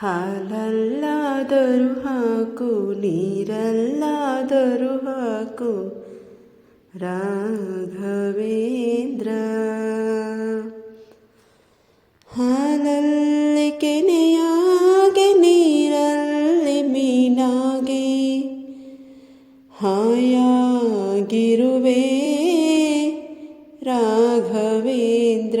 ಹಾಲಲ್ಲಾದರೂ ಹಾಕು ನೀರಲ್ಲಾದರೂ ಹಾಕು ರಾಘವೇಂದ್ರ ಹಾಲಲ್ಲಿ ಕೆನೆಯಾಗೆ ನೀರಲ್ಲಿ ಮೀನಾಗೆ ಹಾಯಾಗಿರುವೆ ರಾಘವೇಂದ್ರ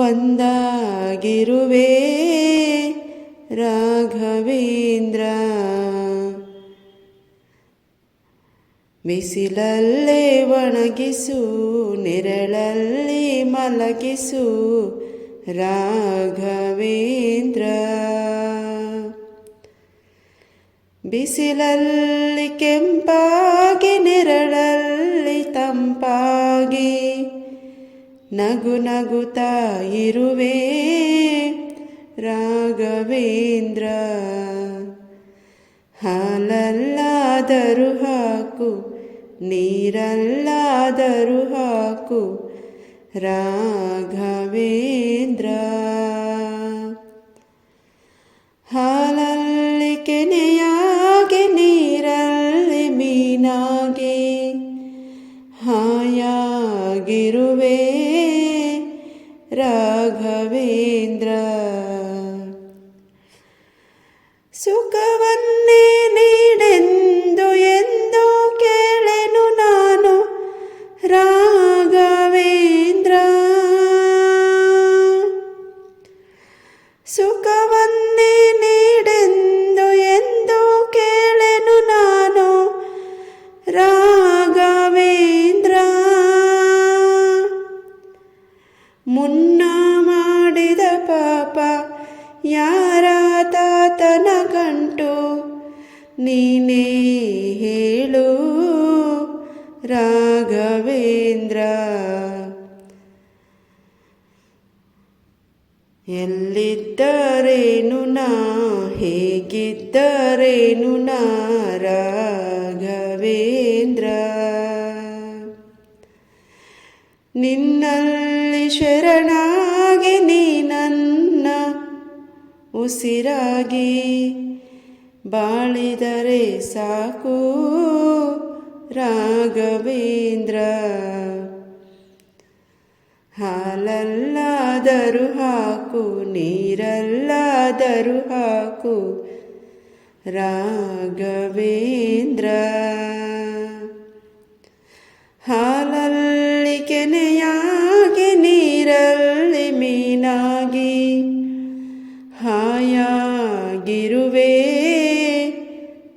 ಒಂದಾಗಿರುವೆ ರಾಘವೇಂದ್ರ. ಬಿಸಿಲಲ್ಲೇ ಒಣಗಿಸು ನೆರಳಲ್ಲಿ ಮಲಗಿಸು ರಾಘವೇಂದ್ರ. ಬಿಸಿಲಲ್ಲಿ ಕೆಂಪಾಗಿ ನೆರಳಲ್ಲಿ ತಂಪಾಗಿ ನಗು ನಗುತ್ತಾ ಇರುವೆ. ರಾಘವೇಂದ್ರ ಹಾಲಲ್ಲಾದರೂ ಹಾಕು ನೀರಲ್ಲಾದರೂ ಹಾಕು. ರಾಘವೇಂದ್ರ ಸುಖವನ್ನೇ ನೀಡೆಂದು ಎಂದು ಕೇಳೆನು ನಾನು ರಾಘವೇಂದ್ರ. ಸುಖವನ್ನೇ ನೀಡೆಂದು ಎಂದು ಕೇಳೆನು ನಾನು ರಾಘವೇಂದ್ರ. ಮುನ್ನ ಯಾರ ತಾತನ ಗಂಟು ನೀನೇ ಹೇಳು ರಾಘವೇಂದ್ರ. ಎಲ್ಲಿದ್ದರೇನು ನಾ ಹೇಗಿದ್ದರೇನು ನಾ ರಾಘವೇಂದ್ರ. ನಿನ್ನಲ್ಲಿ ಉಸಿರಾಗಿ ಬಾಳಿದರೆ ಸಾಕು ರಾಘವೇಂದ್ರ. ಹಾಲಲ್ಲಾದರೂ ಹಾಕು ನೀರಲ್ಲಾದರೂ ಹಾಕು ರಾಘವೇಂದ್ರ. ಹಾಲಲ್ಲಿ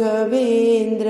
રાઘવેન્દ્ર